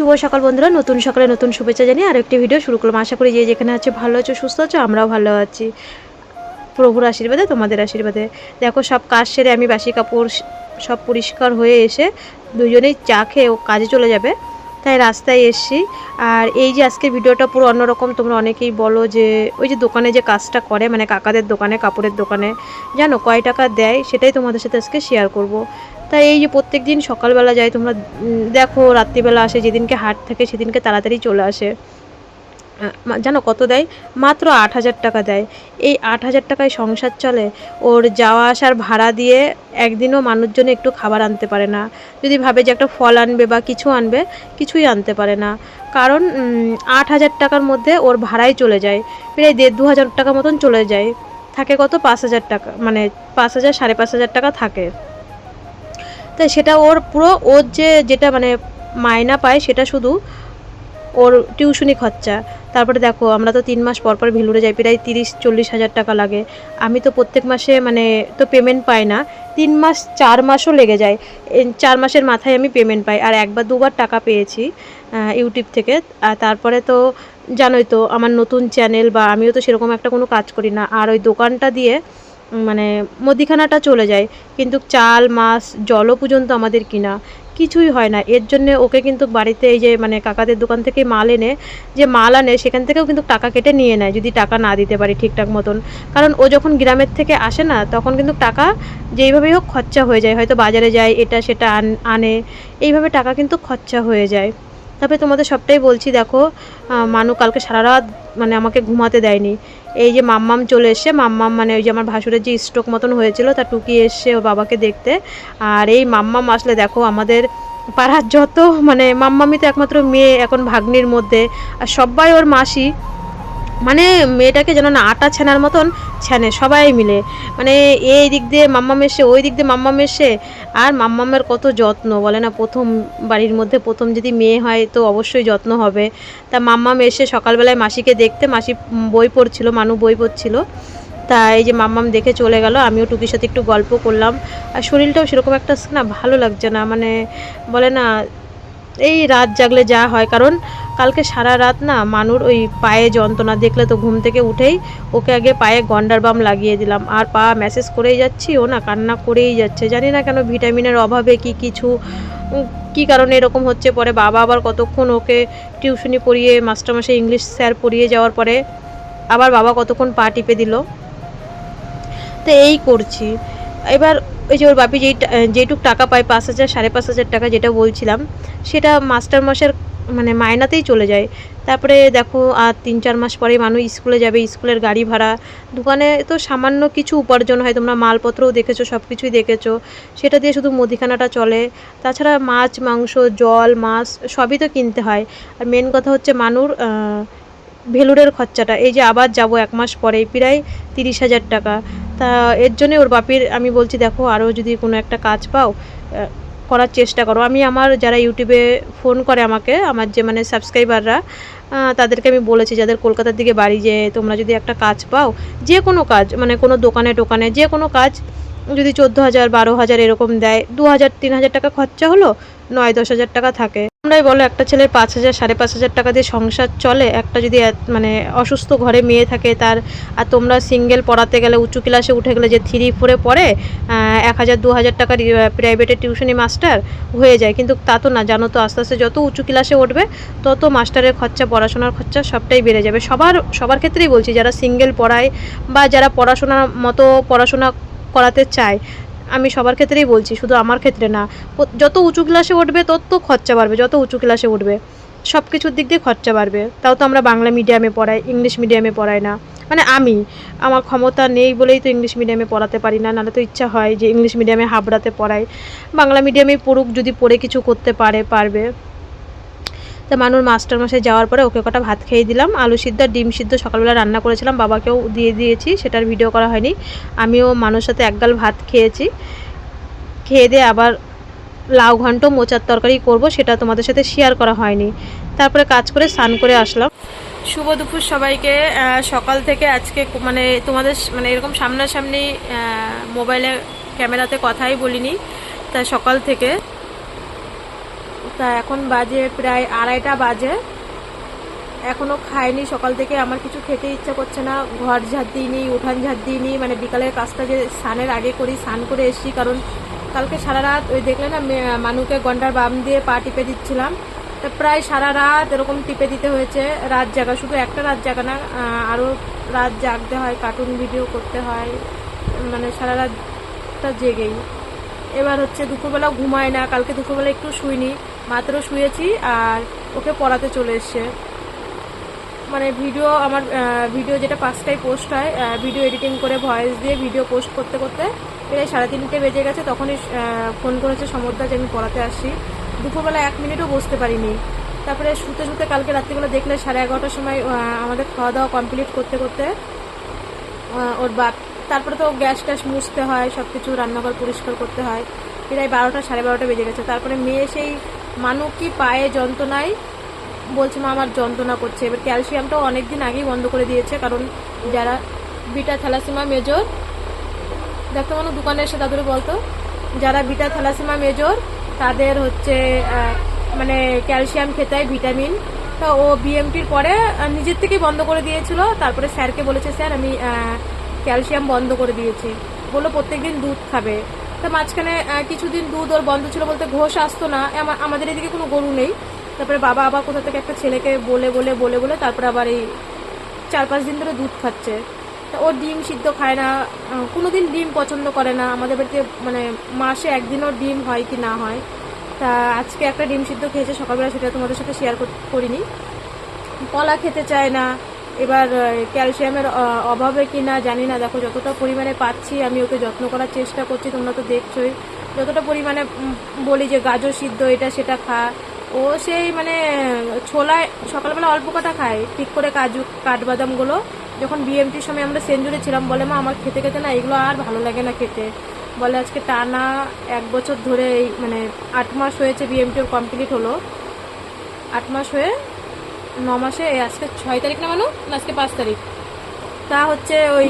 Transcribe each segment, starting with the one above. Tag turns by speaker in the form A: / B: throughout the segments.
A: শুভ সকাল বন্ধুরা। নতুন সকালে নতুন শুভেচ্ছা জানিয়ে আর একটি ভিডিও শুরু করলাম। আশা করি যে যেখানে আছে ভালো আছো, সুস্থ আছো, আমরাও ভালো আছি। প্রভুর আশীর্বাদে, তোমাদের আশীর্বাদে। দেখো, সব কাজ সেরে আমি বাসি কাপড় সব পরিষ্কার হয়ে এসে দুজনেই চা খেয়ে ও কাজে চলে যাবে। তাই রাস্তায় এসছি। আর এই যে আজকের ভিডিওটা পুরো অন্যরকম, তোমরা অনেকেই বলো যে, ওই যে দোকানে যে কাজটা করে মানে কাকাদের দোকানে, কাপড়ের দোকানে, জানো, কয় টাকা দেয়, সেটাই তোমাদের সাথে আজকে শেয়ার করব। তাই এই যে প্রত্যেক দিন সকালবেলা যায় তোমরা দেখো, রাত্রিবেলা আসে, যেদিনকে হাট থাকে সেদিনকে তাড়াতাড়ি চলে আসে। জানো কত দেয়? মাত্র আট হাজার টাকা দেয়। এই আট হাজার টাকায় সংসার চলে। ওর যাওয়া আসার ভাড়া দিয়ে একদিনও মানুষজন একটু খাবার আনতে পারে না। যদি ভাবে যে একটা ফল আনবে বা কিছু আনবে, কিছুই আনতে পারে না। কারণ আট হাজার টাকার মধ্যে ওর ভাড়াই চলে যায়। প্রায় দেড় দু হাজার টাকা মতন চলে যায়। থাকে কত? পাঁচ হাজার টাকা মানে পাঁচ হাজার, সাড়ে পাঁচ হাজার টাকা থাকে। তাই সেটা ওর পুরো, ওর যে যেটা মানে মায়না পায় সেটা শুধু ওর টিউশনি খরচা। তারপরে দেখো, আমরা তো তিন মাস পর পর ভেলুরে যাই, প্রায় তিরিশ চল্লিশ হাজার টাকা লাগে। আমি তো প্রত্যেক মাসে মানে তো পেমেন্ট পাই না। তিন মাস, চার মাসও লেগে যায়। চার মাসের মাথায় আমি পেমেন্ট পাই। আর একবার দুবার টাকা পেয়েছি ইউটিউব থেকে। আর তারপরে তো জানোই তো, আমার নতুন চ্যানেল বা আমিও তো সেরকম একটা কোনো কাজ করি না। আর ওই দোকানটা দিয়ে মানে মুদিখানাটা চলে যায়। কিন্তু চাল, মাছ, জলও পর্যন্ত আমাদের কিনা। কিছুই হয় না। এর জন্য ওকে কিন্তু বাড়িতে এই যে মানে কাকাদের দোকান থেকে মাল এনে, যে মাল আনে, সেখান থেকেও কিন্তু টাকা কেটে নিয়ে নেয়, যদি টাকা না দিতে পারি ঠিকঠাক মতন। কারণ ও যখন গ্রামের থেকে আসে না, তখন কিন্তু টাকা যেইভাবেই হোক খরচা হয়ে যায়। হয়তো বাজারে যায়, এটা সেটা আন- এইভাবে টাকা কিন্তু খরচা হয়ে যায়। তারপরে তোমাদের সবটাই বলছি, দেখো মানু কালকে সারা রাত মানে আমাকে ঘুমাতে দেয়নি। এই যে মাম্মাম চলে এসছে, মাম্মাম মানে ওই যে আমার ভাসুরের যে স্ট্রোক মতন হয়েছিল তা টুকি এসছে ও বাবাকে দেখতে। আর এই মাম্মাম আসলে দেখো, আমাদের পাড়ার যত মানে মাম্মামি তো একমাত্র মেয়ে, এখন ভাগ্নির মধ্যে। আর সবাই ওর মাসি। মানে মেয়েটাকে যেন না আটা ছানার মতন ছানে, সবাই মিলে। মানে এই দিক দিয়ে মাম্মাম এসে, ওই দিক দিয়ে মাম্মাম এসে, আর মাম্মামের কত যত্ন, বলে না? প্রথম বাড়ির মধ্যে প্রথম যদি মেয়ে হয় তো অবশ্যই যত্ন হবে। তা মাম্মাম এসে সকালবেলায় মাসিকে দেখতে, মাসি বই পড়ছিল, মানু বই পড়ছিল। তা এই যে মাম্মাম দেখে চলে গেল, আমিও টুকির সাথে একটু গল্প করলাম। আর শরীরটাও সেরকম একটা না, ভালো লাগছে না। মানে বলে না, এই রাত জাগলে যা হয়, কারণ কালকে সারা রাত না মানুর ওই পায়ে যন্ত্রণা, দেখলে তো ঘুম থেকে উঠেই ওকে আগে পায়ে গন্ডার বাম লাগিয়ে দিলাম। আর পা ম্যাসেজ করেই যাচ্ছি, ও না কান্না করেই যাচ্ছে। জানি না কেন ভিটামিনের অভাবে কি কিছু কি কারণে এরকম হচ্ছে। পরে বাবা আবার কতক্ষণ ওকে টিউশনি পড়িয়ে, মাস্টারমশাই ইংলিশ স্যার পড়িয়ে যাওয়ার পরে আবার বাবা কতক্ষণ পা টিপে দিল। তো এই করছি। এবার ওই যে ওর বাপি যেই যেইটুক টাকা পায়, পাঁচ হাজার, সাড়ে পাঁচ হাজার টাকা যেটা বলছিলাম, সেটা মাস্টার মশার মানে মায়নাতেই চলে যায়। তারপরে দেখো, আর তিন চার মাস পরে মানুষ স্কুলে যাবে, স্কুলের গাড়ি ভাড়া। দোকানে তো সামান্য কিছু উপার্জন হয়, তোমরা মালপত্রও দেখেছ সব কিছুই দেখেছ। সেটা দিয়ে শুধু মুদিখানাটা চলে। তাছাড়া মাছ, মাংস, জল, মাছ, সবই তো কিনতে হয়। আর মেন কথা হচ্ছে মানুর ভেলুরের খরচাটা। এই যে আবার যাব এক মাস পরে প্রায় তিরিশ হাজার টাকা। তা এর জন্যে ওর বাপির, আমি বলছি, দেখো, আরও যদি কোনো একটা কাজ পাও করার চেষ্টা করো। আমি আমার যারা ইউটিউবে ফোন করে আমাকে, আমার যে মানে সাবস্ক্রাইবাররা তাদেরকে আমি বলেছি, যাদের কলকাতার দিকে বাড়ি যে তোমরা যদি একটা কাজ পাও, যে কোনো কাজ মানে কোনো দোকানে টোকানে, যে কোনো কাজ যদি চোদ্দ হাজার, বারো হাজার এরকম দেয়, দু হাজার, তিন হাজার টাকা খরচা হলো নয়, দশ হাজার টাকা থাকে। তোমরাই বলো, একটা ছেলের পাঁচ হাজার, সাড়ে পাঁচ হাজার টাকা দিয়ে সংসার চলে? একটা যদি মানে অসুস্থ ঘরে মেয়ে থাকে, তার, আর তোমরা সিঙ্গেল পড়াতে গেলে উঁচু ক্লাসে উঠে গেলে যে থ্রি ফোরে পড়ে এক হাজার, দু হাজার টাকার প্রাইভেটে টিউশনি মাস্টার হয়ে যায়। কিন্তু তা তো না, জানো তো, আস্তে আস্তে যত উঁচু ক্লাসে উঠবে, তত মাস্টারের খরচা, পড়াশোনার খরচা সবটাই বেড়ে যাবে। সবার সবার ক্ষেত্রেই বলছি, যারা সিঙ্গেল পড়ায় বা যারা পড়াশোনার মতো পড়াশোনা করাতে চায় আমি সবার ক্ষেত্রেই বলছি, শুধু আমার ক্ষেত্রে না। যত উঁচু ক্লাসে উঠবে, তত খরচা বাড়বে, যত উঁচু ক্লাসে উঠবে সব কিছুর দিক দিয়ে খরচা বাড়বে। তাও তো আমরা বাংলা মিডিয়ামে পড়াই ইংলিশ মিডিয়ামে পড়াই না। মানে আমি, আমার ক্ষমতা নেই বলেই তো ইংলিশ মিডিয়ামে পড়াতে পারি না, নাহলে তো ইচ্ছা হয় যে ইংলিশ মিডিয়ামে হাবড়াতে পড়াই। বাংলা মিডিয়ামে পড়ুক, যদি পড়ে কিছু করতে পারে, পারবে। তা মানুর মাস্টার মশাই যাওয়ার পরে ওকে কটা ভাত খেয়ে দিলাম। আলু সিদ্ধ, ডিম সিদ্ধ সকালবেলা রান্না করেছিলাম, বাবাকেও দিয়ে দিয়েছি, সেটার ভিডিও করা হয়নি। আমিও মানুষ সাথে একগাল ভাত খেয়েছি। খেয়ে দিয়ে আবার লাউ ঘন্ট, মোচার তরকারি করব, সেটা তোমাদের সাথে শেয়ার করা হয়নি। তারপরে কাজ করে স্নান করে আসলাম। শুভ দুপুর সবাইকে। সকাল থেকে আজকে মানে তোমাদের মানে এরকম সামনাসামনি মোবাইলে ক্যামেরাতে কথাই বলিনি। তা সকাল থেকে তা এখন বাজে প্রায় আড়াইটা বাজে। এখনও খাইনি, সকাল থেকে আমার কিছু খেতে ইচ্ছা করছে না। ঘর ঝাড় দিইনি, উঠান ঝাড় দিইনি মানে বিকালের কাজটা যে স্নানের আগে করি, স্নান করে এসেছি, কারণ কালকে সারা রাত ওই দেখলে না মানুকে গন্ডার বাম দিয়ে পা টিপে দিচ্ছিলাম। তা প্রায় সারা রাত এরকম টিপে দিতে হয়েছে, রাত জাগা, শুধু একটা রাত জাগা না আরও রাত জাগতে হয় কার্টুন ভিডিও করতে হয় মানে সারা রাতটা জেগেই। এবার হচ্ছে দুপুরবেলা ঘুমায় না, কালকে দুপুরবেলা একটু শুইনি। মাত্র শুয়েছি আর ওকে পড়াতে চলে এসছে। মানে ভিডিও আমার ভিডিও যেটা পাঁচটায় পোস্ট হয় ভিডিও এডিটিং করে ভয়েস দিয়ে ভিডিও পোস্ট করতে করতে প্রায় সাড়ে তিনটে বেজে গেছে, তখনই ফোন করেছে সমুদ্র যে আমি পড়াতে আসি দুপুরবেলা এক মিনিটও বসতে পারিনি। তারপরে শুতে শুতে কালকে রাত্রিবেলা দেখলে সাড়ে এগারোটার সময় আমাদের খাওয়া দাওয়া কমপ্লিট করতে করতে ওর বাপ, তারপরে তো গ্যাস ট্যাস মুছতে হয় সব কিছু রান্নাঘর পরিষ্কার করতে হয়। প্রায় বারোটা, সাড়ে বারোটা বেজে গেছে। তারপরে মেয়ে সেই মানু কি পায়ে যন্ত্রণায়? বলছে, মা, আমার যন্ত্রণা করছে। এবার ক্যালসিয়ামটাও অনেক দিন আগেই বন্ধ করে দিয়েছে, কারণ যারা বিটা থ্যালাসিমা মেজর দেখতে মানুষ দোকানে এসে তাদের বলতো, যারা বিটা থ্যালাসিমা মেজর, তাদের হচ্ছে মানে ক্যালসিয়াম খেতে হয় ভিটামিন। তো ও বিএমটির পরে নিজের থেকেই বন্ধ করে দিয়েছিল। তারপরে স্যারকে বলেছে, স্যার, আমি ক্যালসিয়াম বন্ধ করে দিয়েছি। বলল, প্রত্যেকদিন দুধ খাবে। তো মাঝখানে কিছুদিন দুধ ওর বন্ধ ছিল বলতে ঘোষ আসতো না। আমা- আমাদের এদিকে কোনো গরু নেই। তারপরে বাবা আবার কোথা থেকে একটা ছেলেকে বলে বলে বলে বলে তারপরে আবার এই চার পাঁচ দিন ধরে দুধ খাচ্ছে। তা ও ডিম সিদ্ধ খায় না। আহ, কোনোদিন ডিম পছন্দ করে না। আমাদের বাড়িতে মানে মাসে একদিনও ডিম হয় কি না হয়। তা আজকে একটা ডিম সিদ্ধ খেয়েছে সকালবেলা সেটা তোমাদের সাথে শেয়ার করিনি। কলা খেতে চায় না। এবার ক্যালসিয়ামের অভাবে কি না জানি না। দেখো, যতটা পরিমাণে পাচ্ছি, আমি ওকে যত্ন করার চেষ্টা করছি, তোমরা তো দেখছোই। যতটা পরিমাণে বলি যে গাজর সিদ্ধ, এটা সেটা খা। ও সেই মানে ছোলায়, সকালবেলা অল্প কটা খায়, ঠিক করে কাজু, কাঠবাদামগুলো। যখন বিএমটির সময় আমরা সেঞ্জুরি ছিলাম, বলে, মা, আমার খেতে খেতে না এগুলো আর ভালো লাগে না খেতে। বলে, আজকে টানা এক বছর ধরে এই মানে আট মাস হয়েছে বিএমটির কমপ্লিট হলো। আট মাস হয়ে ন মাসে আজকে ছয় তারিখ না মানু? আজকে পাঁচ তারিখ। তা হচ্ছে ওই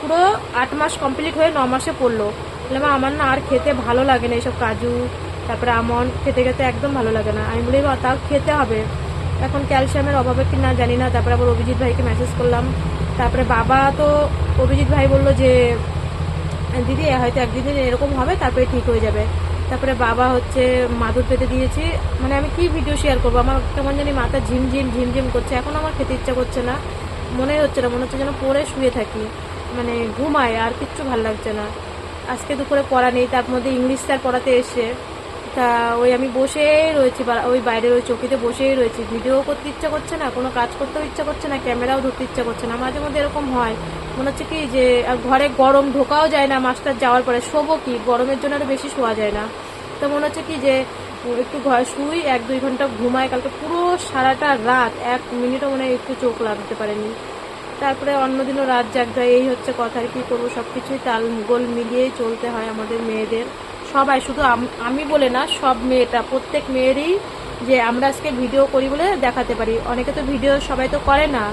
A: পুরো আট মাস কমপ্লিট হয়ে ন মাসে পড়ল মা, আমার না আর খেতে ভালো লাগে না এইসব কাজু, তারপরে আমন্ড খেতে খেতে একদম ভালো লাগে না। আমি বলি তাও খেতে হবে। এখন ক্যালসিয়ামের অভাবে কি না জানি না, তারপরে আবার অভিজিৎ ভাইকে মেসেজ করলাম। তারপরে বাবা তো, অভিজিৎ ভাই বলল যে, দিদি হয়তো একদিন এরকম হবে, তারপরে ঠিক হয়ে যাবে। তারপরে বাবা হচ্ছে মাদুর পেতে দিয়েছি। মানে আমি কি ভিডিও শেয়ার করব? আমার কেমন জানি মাথা ঝিমঝিম ঝিমঝিম করছে। এখন আমার খেতে ইচ্ছা করছে না। মনে হচ্ছে না, মনে হচ্ছে যেন পড়ে শুয়ে থাকি। মানে ঘুমায়, আর কিচ্ছু ভালো লাগছে না। আজকে দুপুরে পড়া নেই, তার মধ্যে ইংলিশ স্যার পড়াতে এসে তা ওই আমি বসেই রয়েছি ওই বাইরের ওই চকিতে বসেই রয়েছি। ভিডিও করতে ইচ্ছা করছে না, কোনো কাজ করতেও ইচ্ছা করছে না ক্যামেরাও ধরতে ইচ্ছা করছে না। মাঝে মধ্যে এরকম হয়। মনে হচ্ছে কি যে ঘরে গরম ঢোকাও যায় না, মাস্টার যাওয়ার পরে শোবো কি? গরমের জন্য আরও বেশি শোয়া যায় না। তো মনে হচ্ছে কি যে একটু ঘরে শুই, এক দুই ঘণ্টা ঘুমায় কালকে পুরো সারাটা রাত, এক মিনিটও মনে একটু চোখ লাগতে পারেনি। তারপরে অন্যদিনও রাত জাগতে এই হচ্ছে কথা কি করব? সব কিছুই তাল গোল মিলিয়েই চলতে হয় আমাদের মেয়েদের। সবাই শুধু আমি বলে না, সব মেয়েটা, প্রত্যেক মেয়েরই যে আমরা আজকে ভিডিও করি বলে দেখাতে পারি। অনেকে তো ভিডিও সবাই তো করে না,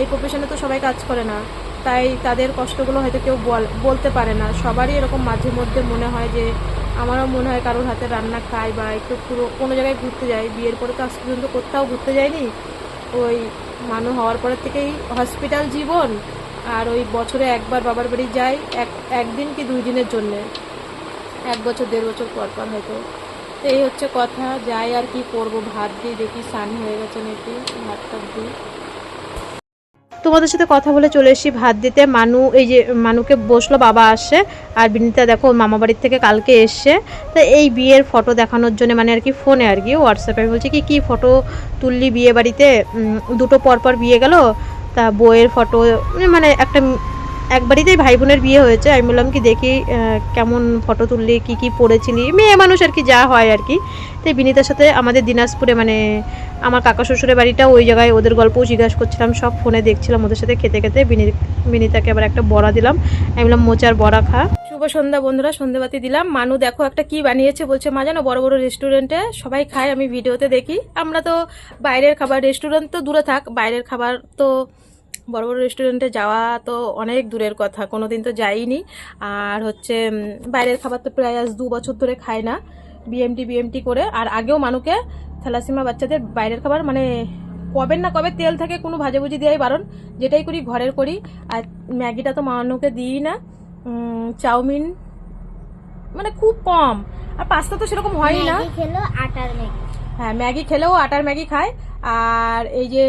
A: এই প্রফেশনে তো সবাই কাজ করে না। তাই তাদের কষ্টগুলো হয়তো কেউ বল- বলতে পারে না। সবারই এরকম মাঝে মধ্যে মনে হয় যে, আমারও মনে হয় কারোর হাতে রান্না খাই বা একটু পুরো কোনো জায়গায় ঘুরতে যাই বিয়ের পরে তো আজ পর্যন্ত কোথাও ঘুরতে যাইনি ওই মানুষ হওয়ার পরের থেকেই হসপিটাল জীবন আর ওই বছরে একবার বাবার বাড়ি যাই, এক, একদিন কি দুই দিনের জন্যে। এক বছর, দেড় বছর পর পর হয়তো। তো এই হচ্ছে কথা, যাই আর কি করব, ভাত দিই দেখি সান হয়ে গেছে নাকি ভাত টাত দিই। তোমাদের সাথে কথা বলে চলে এসেছি ভাত দিতে। মানু, এই যে মানুকে বসল, বাবা আসে আর বিনীতা, দেখো মামা বাড়ির থেকে কালকে এসছে। তো এই বিয়ের ফটো দেখানোর জন্য মানে আর কি ফোনে আর কি হোয়াটসঅ্যাপে আমি বলছি, কি, কী ফটো তুললি বিয়ে বাড়িতে? দুটো পর পর বিয়ে গেল। তা বইয়ের ফটো মানে একটা এক বাড়িতেই ভাই বোনের বিয়ে হয়েছে, আমি বললাম কি দেখি কেমন ফটো তুললি, কি কি পড়েছিলি মেয়ে মানুষ আর কি, যা হয় আর কি। তাই বিনীতার সাথে আমাদের দিনাজপুরে মানে আমার কাকা শ্বশুরের বাড়িটা, ওই জায়গায় ওদের গল্পও জিজ্ঞাসা করছিলাম, সব ফোনে দেখছিলাম ওদের সাথে, খেতে খেতে বিনি- বিনীতাকে আবার একটা বড়া দিলাম। আমি বললাম, মোচার বড়া খা। শুভ সন্ধ্যা বন্ধুরা, সন্ধ্যাবাতি দিলাম। মানু দেখো একটা কি বানিয়েছে, বলছে, মা, জানো, বড় বড় রেস্টুরেন্টে সবাই খায়, আমি ভিডিওতে দেখি। আমরা তো বাইরের খাবার রেস্টুরেন্ট তো দূরে থাক, বাইরের খাবার তো বড় বড় রেস্টুরেন্টে যাওয়া তো অনেক দূরের কথা। কোনো দিন তো যাইনি। আর হচ্ছে বাইরের খাবার তো প্রায় আজ দু বছর ধরে খায় না। বিএমটি বিএমটি করে। আর আগেও মানুকে থ্যালাসিমা বাচ্চাদের বাইরের খাবার মানে কবে না কবে তেল থাকে কোনো ভাজাভুজি দেওয়াই বারণ। যেটাই করি ঘরের করি। আর ম্যাগিটা তো মানুকে দিই না। চাউমিন মানে খুব কম। আর পাস্তা তো সেরকম হয়ই না। হ্যাঁ ম্যাগি খেলেও আটার ম্যাগি খায়। আর এই যে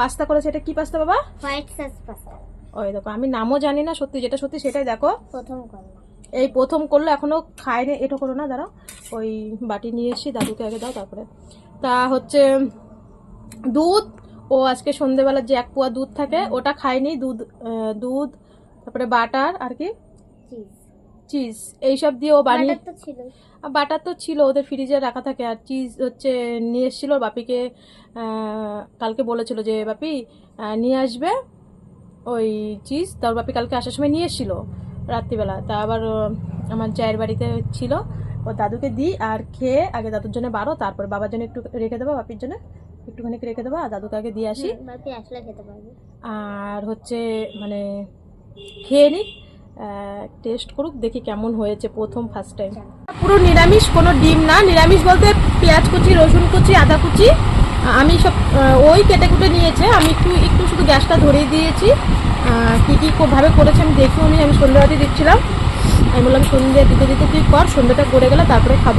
A: পাস্তা করেছে এটা কি পাস্তা বাবা?
B: White sauce pasta.
A: ওই দেখো আমি নামও জানি না সত্যি যেটা সত্যি সেটাই দেখো।
B: প্রথম করলাম।
A: এই প্রথম করল এখনও খায়নি এটা করো না দাঁড়াও। ওই বাটি নিয়ে এসছি দাদুকে আগে দাও তারপরে। তা হচ্ছে দুধ ও আজকে সন্ধেবেলা যে এক পোয়া দুধ থাকে ওটা খায়নি দুধ দুধ তারপরে বাটার আর কি?
B: চিজ
A: এইসব দিয়ে ও বানিয়ে
B: বাটার তো ছিলই।
A: বাটার তো ছিল ওদের ফ্রিজে রাখা থাকে। আর চিজ হচ্ছে নিয়ে এসেছিল বাপিকে কালকে বলেছিল যে বাপি নিয়ে আসবে ওই চিজ তার বাপি কালকে আসার সময় নিয়ে এসেছিল রাত্রিবেলা। তা আবার আমার জায়ের বাড়িতে ছিল। ও দাদুকে দিই আর খেয়ে আগে দাদুর জন্য বারো তারপর বাবার জন্য একটু রেখে দেবো বাপির জন্য একটুখানি রেখে দেবো আর দাদুকে আগে দিয়ে আসি। আর হচ্ছে মানে খেয়ে নিক টেস্ট করুক দেখি কেমন হয়েছে প্রথম ফার্স্ট টাইম পুরো নিরামিষ কোনো ডিম না নিরামিষ বলতে পেঁয়াজ কুচি রসুন কুচি আদা কুচি। আমি সব ওই কেটে কুটে নিয়েছে আমি একটু একটু শুধু গ্যাসটা ধরিয়ে দিয়েছি। কী কি ভাবে করেছে আমি দেখিও নি আমি সন্ধ্যাবাতি দিচ্ছিলাম। আমি বললাম সন্ধ্যে দিতে দিতে তুই কর সন্ধ্যাটা করে গেলে তারপরে খাব।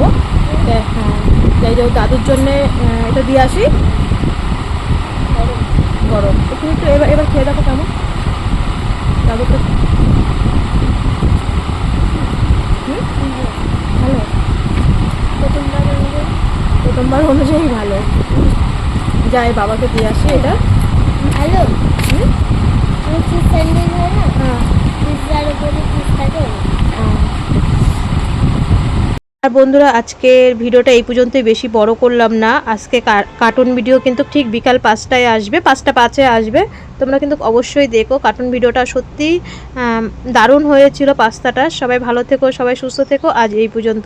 A: হ্যাঁ যাই যাও দাদুর জন্যে এটা দিয়ে আসি। গরম। তুমি একটু এবার এবার খেয়ে দেখো কেমন। দাদুকে হুম? ভালো।
B: প্রথমবার অনুযায়ী
A: প্রথমবার অনুযায়ী ভালো। যাই বাবাকে দিয়ে আসি এটা।
B: ভালো
A: হুম?
B: তুমি চিজ স্যান্ডউইচ হয় না
A: হ্যাঁ
B: পিৎজার উপরে চিজ থাকে
A: আর বন্ধুরা, আজকের ভিডিওটা এই পর্যন্তই। বেশি বড় করলাম না। আজকে কার্টুন ভিডিও কিন্তু ঠিক বিকাল পাঁচটায় আসবে, পাঁচটা পাঁচে আসবে। তোমরা কিন্তু অবশ্যই দেখো কার্টুন ভিডিওটা সত্যি দারুণ হয়েছিল পাস্তাটা সবাই ভালো থেকো, সবাই সুস্থ থেকো। আজ এই পর্যন্ত।